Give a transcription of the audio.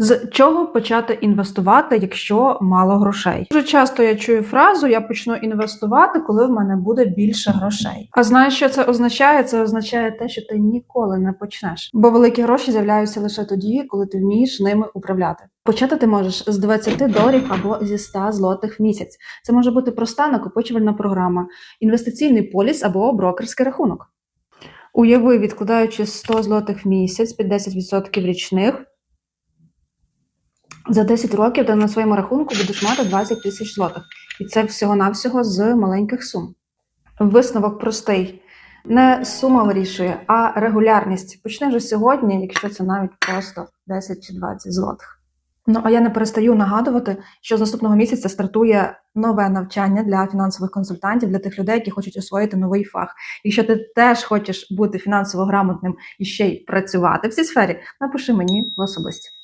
З чого почати інвестувати, якщо мало грошей? Дуже часто я чую фразу Я почну інвестувати, коли в мене буде більше грошей. А знаєш, що це означає? Це означає те, що ти ніколи не почнеш, бо великі гроші з'являються лише тоді, коли ти вмієш ними управляти. Почати ти можеш з 20 доларів або зі 100 злотих в місяць. Це може бути проста накопичувальна програма, інвестиційний поліс або брокерський рахунок. Уяви, відкладаючи 100 злотих в місяць під 10% річних. За 10 років ти на своєму рахунку будеш мати 20 тисяч злотих. І це всього-навсього з маленьких сум. Висновок простий. Не сума вирішує, а регулярність. Почни вже сьогодні, якщо це навіть просто 10 чи 20 злотих. Ну а я не перестаю нагадувати, що з наступного місяця стартує нове навчання для фінансових консультантів, для тих людей, які хочуть освоїти новий фах. Якщо ти теж хочеш бути фінансово грамотним і ще й працювати в цій сфері, напиши мені в особисті.